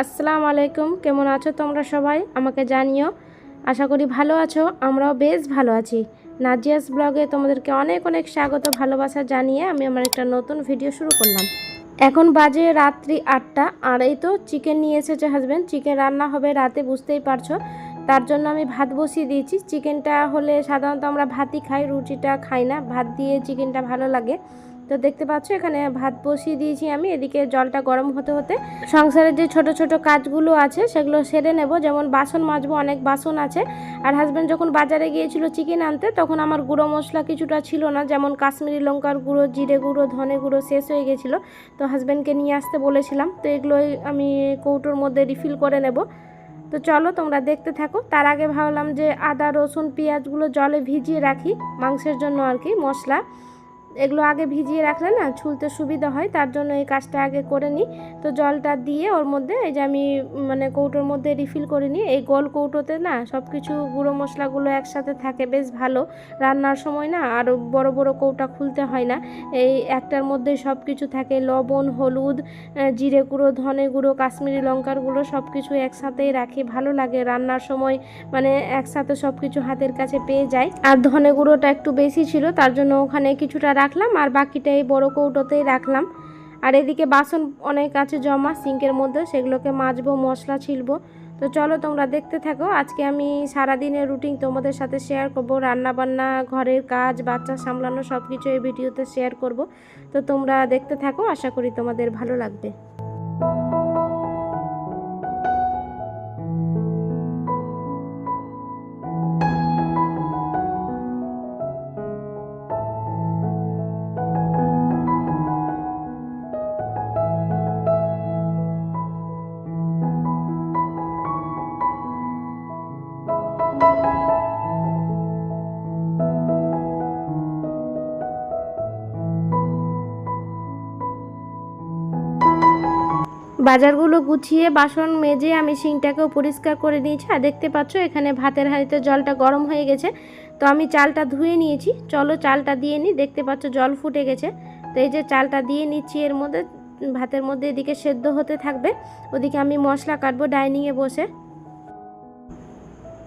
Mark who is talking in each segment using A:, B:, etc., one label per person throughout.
A: আসসালামু আলাইকুম। কেমন আছো তোমরা সবাই? আমাকে জানিও। আশা করি ভালো আছো, আমরাও বেশ ভালো আছি। নাজিয়াস ব্লগে তোমাদেরকে অনেক অনেক স্বাগত, ভালোবাসা জানিয়ে আমি আমার একটা নতুন ভিডিও শুরু করলাম। এখন বাজে রাত্রি আটটা, আর এই তো চিকেন নিয়ে এসেছে হাজব্যান্ড চিকেন রান্না হবে রাতে, বুঝতেই পারছ। তার জন্য আমি ভাত বসিয়ে দিয়েছি। চিকেনটা হলে সাধারণত আমরা ভাতই খাই, রুটিটা খাই না। ভাত দিয়ে চিকেনটা ভালো লাগে। তো দেখতে পাচ্ছ, এখানে ভাত বসিয়ে দিয়েছি আমি। এদিকে জলটা গরম হতে হতে সংসারের যে ছোট ছোট কাজগুলো আছে, সেগুলো সেরে নেব। যেমন বাসন মাজবো, অনেক বাসন আছে। আর হাজব্যান্ড যখন বাজারে গিয়েছিল চিকেন আনতে, তখন আমার গুঁড়ো মশলা কিছুটা ছিল না। যেমন কাশ্মীরি লঙ্কার গুঁড়ো, জিরে গুঁড়ো, ধনে গুঁড়ো শেষ হয়ে গেছিল। তো হাজব্যান্ডকে নিয়ে আসতে বলেছিলাম। তো এগুলোই আমি কৌটোর মধ্যে রিফিল করে নেব। তো চলো তোমরা দেখতে থাকো। তার আগে ভাবলাম যে আদা, রসুন, পেঁয়াজগুলো জলে ভিজিয়ে রাখি মাংসের জন্য আর কি, মশলা। এগুলো আগে ভিজিয়ে রাখলে না ছুলতে সুবিধা হয়, তার জন্য এই কাজটা আগে করে নিই। তো জলটা দিয়ে ওর মধ্যে এই যে আমি মানে কৌটোর মধ্যে রিফিল করে নিই। এই গোল কৌটোতে না সব কিছু গুঁড়ো মশলাগুলো একসাথে থাকে, বেশ ভালো। রান্নার সময় না আর বড় বড় কৌটা খুলতে হয় না। এই একটার মধ্যে সব কিছু থাকে, লবণ, হলুদ জিরে গুঁড়ো, ধনে গুঁড়ো, কাশ্মীরি লঙ্কার গুঁড়ো সব কিছু একসাথেই রাখি, ভালো লাগে। রান্নার সময় মানে একসাথে সব কিছু হাতের কাছে পেয়ে যায়। আর ধনে গুঁড়োটা একটু বেশি ছিল, তার জন্য ওখানে কিছুটা রাখলাম আর বাকিটা এই বড় কৌটোতেই রাখলাম। আর এদিকে বাসন অনেক আছে জমা, সিঙ্কের মধ্যে, সেগুলোকে মাজবো, মশলা ছিলবো। তো চলো তোমরা দেখতে থাকো, আজকে আমি সারাদিনের রুটিন তোমাদের সাথে শেয়ার করব। রান্না বান্না ঘরের কাজ, বাচ্চা সামলানো সব কিছু এই ভিডিওতে শেয়ার করব। তো তোমরা দেখতে থাকো, আশা করি তোমাদের ভালো লাগবে। বাজারগুলো গুছিয়ে বাসন মেজে আমি সিংটাকেও পরিষ্কার করে নিয়েছি। আর দেখতে পাচ্ছ, এখানে ভাতের হাঁড়িতে জলটা গরম হয়ে গেছে। তো আমি চালটা ধুয়ে নিয়েছি। চলো চালটা দিয়ে নিই। দেখতে পাচ্ছ, জল ফুটে গেছে। তো এই যে চালটা দিয়ে নিচ্ছি, এর মধ্যে ভাতের মধ্যে এদিকে সেদ্ধ হতে থাকবে। ওদিকে আমি মশলা কাটবো ডাইনিংয়ে বসে।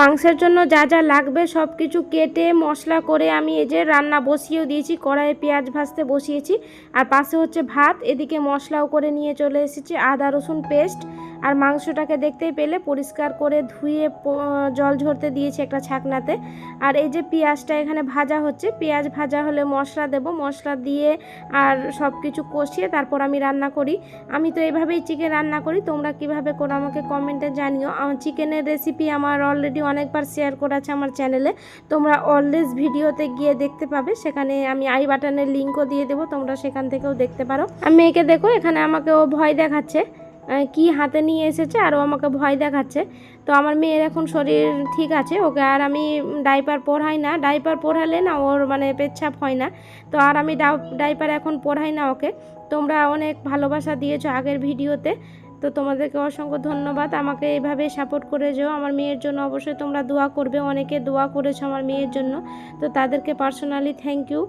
A: মাংসের জন্য যা যা লাগবে সব কিছু কেটে মশলা করে আমি এই যে রান্না বসিয়েও দিয়েছি, কড়াইয়ে পেঁয়াজ ভাজতে বসিয়েছি। আর পাশে হচ্ছে ভাত, এদিকে মশলাও করে নিয়ে চলে এসেছি, আদা রসুন পেস্ট আর মাংসটাকে দেখতেই পেলে পরিষ্কার করে ধুয়ে জল ঝরতে দিয়েছি একটা ছাকনাতে। আর এই যে পেঁয়াজটা এখানে ভাজা হচ্ছে, পেঁয়াজ ভাজা হলে মশলা দেব। মশলা দিয়ে আর সব কিছু কষিয়ে তারপর আমি রান্না করি। আমি তো এইভাবেই চিকেন রান্না করি। তোমরা কীভাবে করো আমাকে কমেন্টে জানিও। আমার চিকেনের রেসিপি আমার অলরেডি অনেকবার শেয়ার করা আছে আমার চ্যানেলে তোমরা অলওয়েজ ভিডিওতে গিয়ে দেখতে পাবে। সেখানে আমি আই বাটনের লিঙ্কও দিয়ে দেবো। তোমরা সেখান থেকেও দেখতে পারো। আমি মেয়েকে দেখো, এখানে আমাকে ও ভয় দেখাচ্ছে। কি হাতে নিয়ে এসেছে আর ও আমাকে ভয় দেখাচ্ছে। তো আমার মেয়ের এখন শরীর ঠিক আছে, ওকে আর আমি ডাইপার পড়াই না। ডাইপার পড়ালে না ওর মানে পেচ্ছাপ হয় না। তো আর আমি ডাইপার এখন পড়াই না ওকে। তোমরা অনেক ভালোবাসা দিয়েছ আগের ভিডিওতে। তো তোমাদেরকে অসংখ্য ধন্যবাদ। আমাকে এইভাবে সাপোর্ট করে যেও আমার মেয়ের জন্য অবশ্যই তোমরা দোয়া করবে। অনেকে দোয়া করেছ আমার মেয়ের জন্য। তো তাদেরকে পার্সোনালি থ্যাংক ইউ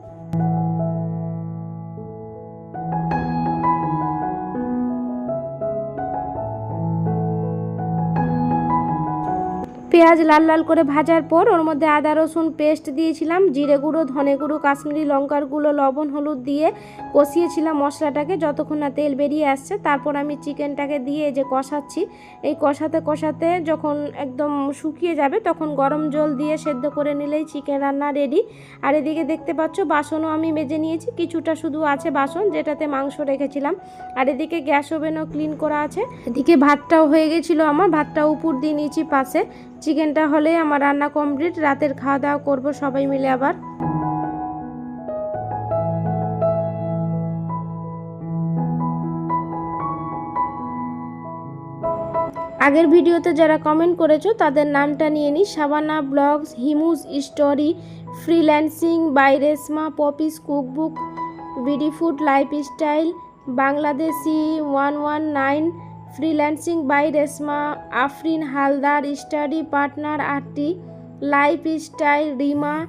A: পেঁয়াজ লাল লাল করে ভাজার পর ওর মধ্যে আদা, রসুন পেস্ট দিয়েছিলাম, জিরে গুঁড়ো, ধনে গুঁড়ো, কাশ্মীরি লঙ্কার গুঁড়ো, লবণ, হলুদ দিয়ে কষিয়েছিলাম মশলাটাকে। যতক্ষণ না তেল বেরিয়ে আসছে, তারপর আমি চিকেনটাকে দিয়ে যে কষাচ্ছি, এই কষাতে কষাতে যখন একদম শুকিয়ে যাবে, তখন গরম জল দিয়ে সেদ্ধ করে নিলেই চিকেন রান্না রেডি আর এদিকে দেখতে পাচ্ছ, বাসনও আমি মেজে নিয়েছি, কিছুটা শুধু আছে বাসন যেটাতে মাংস রেখেছিলাম। আর এদিকে গ্যাস ওভেনও ক্লিন করা আছে। এদিকে ভাতটাও হয়ে গেছিল আমার, ভাতটা উপর দিয়ে নিয়েছি পাশে। চিকেনটা হলে আমার রান্না কমপ্লিট রাতের খাওয়া দাওয়া করব সবাই মিলে আবার। আগের ভিডিওতে যারা কমেন্ট করেছ, তাদের নামটা নিয়ে নিই। Sabana blogs Himu's story, freelancing by Reshma Popy's cookbook, BD food lifestyle, Bangladeshi one one nine freelancing by Reshma, Afrin Haldar, study partner RT lifestyle Rima,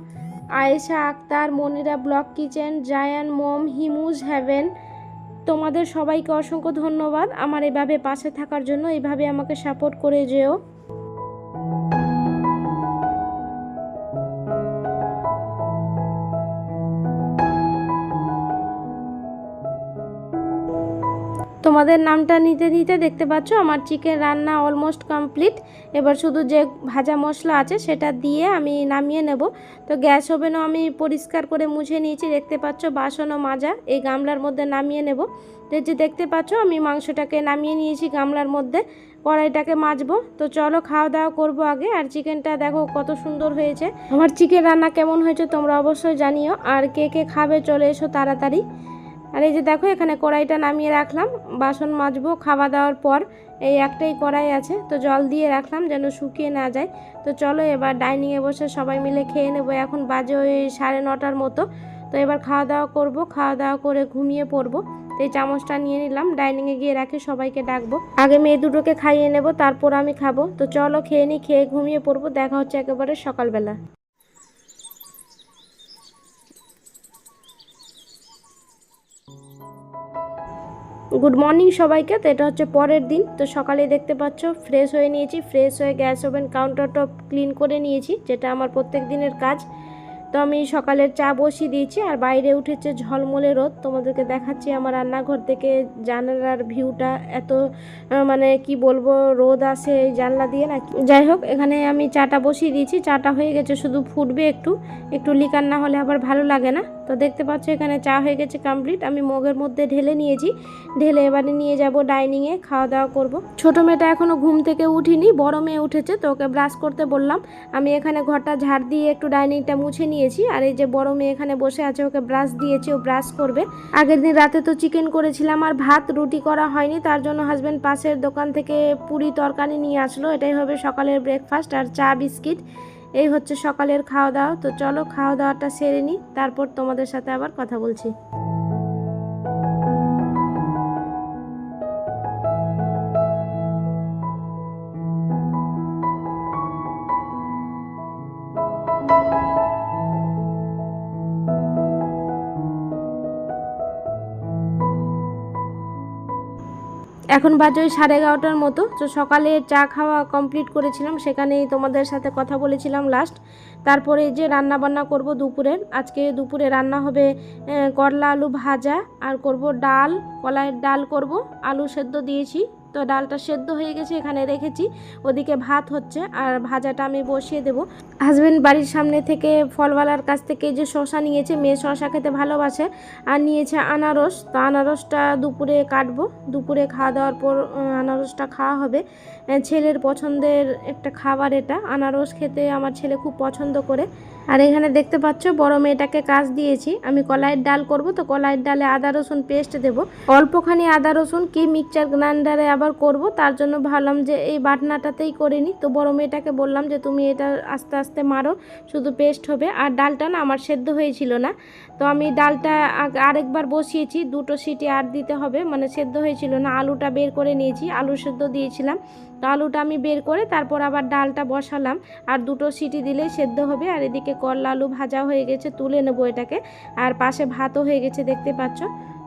A: Ayesha Akter, Monira blog kitchen, Zayan mom, Himu's haven. তোমাদের সবাইকে অসংখ্য ধন্যবাদ আমার এভাবে পাশে থাকার জন্য, এভাবে আমাকে সাপোর্ট করে যেও। তোমাদের নামটা নিতে নিতে দেখতে পাচ্ছ, আমার চিকেন রান্না অলমোস্ট কমপ্লিট এবার শুধু যে ভাজা মশলা আছে সেটা দিয়ে আমি নামিয়ে নেব। তো গ্যাস ওভেনও আমি পরিষ্কার করে মুছে নিয়েছি, দেখতে পাচ্ছ বাসনও মাজা, এই গামলার মধ্যে নামিয়ে নেব। তো যে দেখতে পাচ্ছ, আমি মাংসটাকে নামিয়ে নিয়েছি গামলার মধ্যে, কড়াইটাকে মাজবো। তো চলো খাওয়া দাওয়া করব আগে, আর চিকেনটা দেখো কত সুন্দর হয়েছে। আমার চিকেন রান্না কেমন হয়েছে তোমরা অবশ্যই জানিও, আর কে কে খাবে চলে এসো তাড়াতাড়ি। আর এই যে দেখো, এখানে কড়াইটা নামিয়ে রাখলাম। বাসন মাজবো, খাওয়া দাওয়ার পর এই একটাই কড়াই আছে, তো জল দিয়ে রাখলাম যেন শুকিয়ে না যায়। তো চলো এবার ডাইনিংয়ে বসে সবাই মিলে খেয়ে নেব। এখন বাজে ওই সাড়ে নটার মতো। তো এবার খাওয়া দাওয়া করব, খাওয়া দাওয়া করে ঘুমিয়ে পড়ব। তো এই চামচটা নিয়ে নিলাম ডাইনিংয়ে গিয়ে রাখি, সবাইকে ডাকবো। আগে মেয়ে দুটোকে খাইয়ে নেব, তারপর আমি খাব। তো চলো খেয়ে নিই খেয়ে ঘুমিয়ে পড়ব। দেখা হচ্ছে একেবারে সকালবেলা। গুড মর্নিং সবাইকে, তো এটা হচ্ছে পরের দিন। তো সকালে দেখতে পাচ্ছ ফ্রেশ হয়ে নিয়েছি ফ্রেশ হয়ে gas oven counter top clean করে নিয়েছি, যেটা আমার প্রত্যেক দিনের কাজ। তো আমি সকালের চা বসিয়ে দিয়েছি, আর বাইরে উঠেছে ঝলমলে রোদ। তোমাদেরকে দেখাচ্ছি আমার রান্নাঘর থেকে জানালার ভিউটা এত মানে কি বলব, রোদ আসে এই জানলা দিয়ে না যাই হোক, এখানে আমি চাটা বসিয়ে দিয়েছি, চাটা হয়ে গেছে, শুধু ফুটবে একটু। একটু লিকার না হলে আবার ভালো লাগে না। তো দেখতে পাচ্ছ, এখানে চা হয়ে গেছে কমপ্লিট আমি মগের মধ্যে ঢেলে নিয়েছি। ঢেলে এবারে নিয়ে যাব ডাইনিংয়ে খাওয়া দাওয়া করব। ছোট মেয়েটা এখনও ঘুম থেকে উঠিনি, বড় মেয়ে উঠেছে, তো ওকে ব্রাশ করতে বললাম। আমি এখানে ঘরটা ঝাড় দিয়ে একটু ডাইনিংটা মুছে নিয়েছি, আর এই যে বড় মেয়ে এখানে বসে আছে, ওকে ব্রাশ দিয়েছি, ও ব্রাশ করবে। আগের দিন রাতে তো চিকেন করেছিলাম, আর ভাত, রুটি করা হয়নি, তার জন্য হাজব্যান্ড পাশের দোকান থেকে পুরি তরকারি নিয়ে আসলো। এটাই হবে সকালের ব্রেকফাস্ট আর চা বিস্কিট এই হচ্ছে সকালের খাওয়া দাওয়া। তো চলো খাওয়া দাওয়াটা সেরে নিই, তারপর তোমাদের সাথে আবার কথা বলছি। এখন বাজে ওই সাড়ে এগারোটার মতো। তো সকালে চা খাওয়া কমপ্লিট করেছিলাম, সেখানেই তোমাদের সাথে কথা বলেছিলাম লাস্ট তারপরে যে রান্না বান্না করব দুপুরের আজকে দুপুরে রান্না হবে করলা আলু ভাজা, আর করব ডাল, কলাইয়ের ডাল করব, আলু সেদ্ধ দিয়েছি। তো ডালটা সেদ্ধ হয়ে গেছে, এখানে রেখেছি। ওদিকে ভাত হচ্ছে, আর ভাজাটা আমি বসিয়ে দেব। হাজবেন্ড বাড়ির সামনে থেকে ফলওয়ালার কাছ থেকে যে শশা নিয়েছে, মেয়ে শশা খেতে ভালোবাসে, আর নিয়েছে আনারস। তো আনারসটা দুপুরে কাটবো। দুপুরে খাওয়া দাওয়ার পর আনারসটা খাওয়া হবে। ছেলের পছন্দের একটা খাবার এটা। আনারস খেতে আমার ছেলে খুব পছন্দ করে। আর এখানে দেখতে পাচ্ছ বড় মেয়েটাকে কাজ দিয়েছি। আমি কলাইয়ের ডাল করব তো কলাইয়ের ডালে আদা, রসুন পেস্ট দেব। অল্পখানি আদা, রসুন কি মিক্সচার গ্রাইন্ডারে আবার করব, তার জন্য ভাবলাম যে এই বাটনাটাতেই করে নিই তো বড় মেয়েটাকে বললাম যে তুমি এটা আস্তে আস্তে মারো, শুধু পেস্ট হবে। আর ডালটা না আমার সেদ্ধ হয়েছিল না। তো আমি ডালটা আরেকবার বসিয়েছি, দুটো সিটি আর দিতে হবে মানে সেদ্ধ হয়েছিল না। আলুটা বের করে নিয়েছি, আলু সেদ্ধ দিয়েছিলাম। আলুটা আমি বের করে তারপর আবার ডালটা বসালাম। আর দুটো সিটি দিলেই সেদ্ধ হবে। আর এদিকে করলা আলু ভাজা হয়ে গেছে, তুলে নেব এটাকে। আর পাশে ভাতও হয়ে গেছে, দেখতে পাচ্ছ?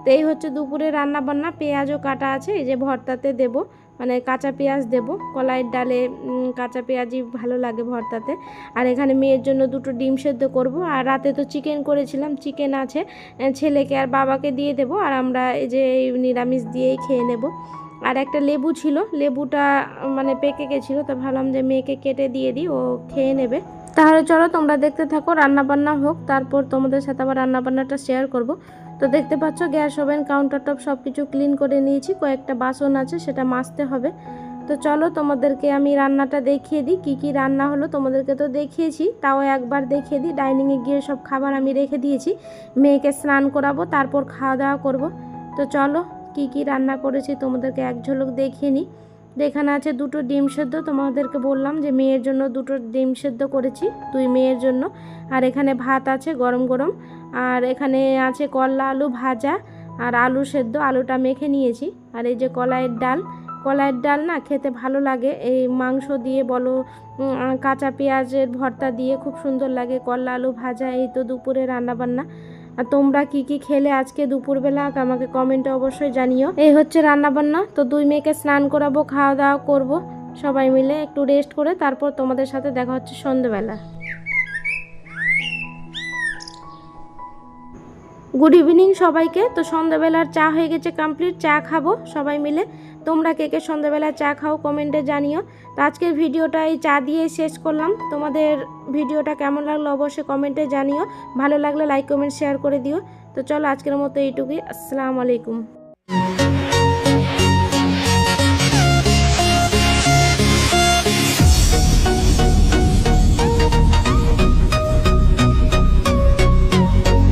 A: তো এই হচ্ছে দুপুরে রান্না বান্না পেঁয়াজও কাটা আছে, এই যে ভর্তাতে দেব। মানে কাঁচা পেঁয়াজ দেব। কলাইয়ের ডালে কাঁচা পেঁয়াজই ভালো লাগে ভর্তাতে। আর এখানে মেয়ের জন্য দুটো ডিম সেদ্ধ করব। আর রাতে তো চিকেন করেছিলাম, চিকেন আছে। ছেলেকে আর বাবাকে দিয়ে দেব। আর আমরা এই যে নিরামিষ দিয়েই খেয়ে নেব। আর একটা লেবু ছিল, লেবুটা মানে পেকে গেছিল, তো ভাবলাম যে মেয়েকে কেটে দিয়ে দিই, ও খেয়ে নেবে। তাহলে চলো তোমরা দেখতে থাকো রান্না বান্না হোক, তারপর তোমাদের সাথে আবার রান্না বান্নাটা শেয়ার করব। তো দেখতে পাচ্ছ, গ্যাস ওভেন কাউন্টার টপ সব কিছু ক্লিন করে নিয়েছি, কয়েকটা বাসন আছে, সেটা মাজতে হবে। তো চলো তোমাদেরকে আমি রান্নাটা দেখিয়ে দিই, কী কী রান্না হলো তোমাদেরকে তো দেখিয়েছি, তাও একবার দেখিয়ে দিই। ডাইনিংয়ে গিয়ে সব খাবার আমি রেখে দিয়েছি, মেয়েকে স্নান করাবো, তারপর খাওয়া দাওয়া করব। তো চলো কি কি রান্না করেছি তোমাদেরকে এক ঝলক দেখিয়ে নিই এখানে আছে দুটো ডিম সেদ্ধ, তোমাদেরকে বললাম যে মেয়ের জন্য দুটো ডিম সেদ্ধ করেছি, দুই মেয়ের জন্য। আর এখানে ভাত আছে গরম গরম। আর এখানে আছে করলা আলু ভাজা আর আলু সেদ্ধ, আলুটা মেখে নিয়েছি। আর এই যে কলাইয়ের ডাল কলাইয়ের ডাল না খেতে ভালো লাগে। এই মাংস দিয়ে বলো কাঁচা পেঁয়াজের ভর্তা দিয়ে খুব সুন্দর লাগে। করলা আলু ভাজা, এই তো দুপুরে রান্নাবান্না। আর তোমরা কি কি খেলে আজকে দুপুরবেলা? আমাকে কমেন্টে অবশ্যই জানিও। এই হচ্ছে রান্নাবান্না। তো দুই মেয়েকে স্নান করাবো খাওয়া দাওয়া করব। সবাই মিলে একটু রেস্ট করে তারপর তোমাদের সাথে দেখা হচ্ছে সন্ধেবেলা। গুড ইভিনিং সবাইকে। তো সন্ধ্যাবেলার চা হয়ে গেছে কমপ্লিট চা খাব সবাই মিলে। তোমরা কে কে সন্ধ্যাবেলা চা খাও কমেন্টে জানিও। তো আজকের ভিডিওটা এই চা দিয়ে শেষ করলাম। তোমাদের ভিডিওটা কেমন লাগল অবশ্যই কমেন্টে জানিও। ভালো লাগলে লাইক, কমেন্ট, শেয়ার করে দিও। তো চলো আজকের মতো এইটুকুই। আসসালামু আলাইকুম।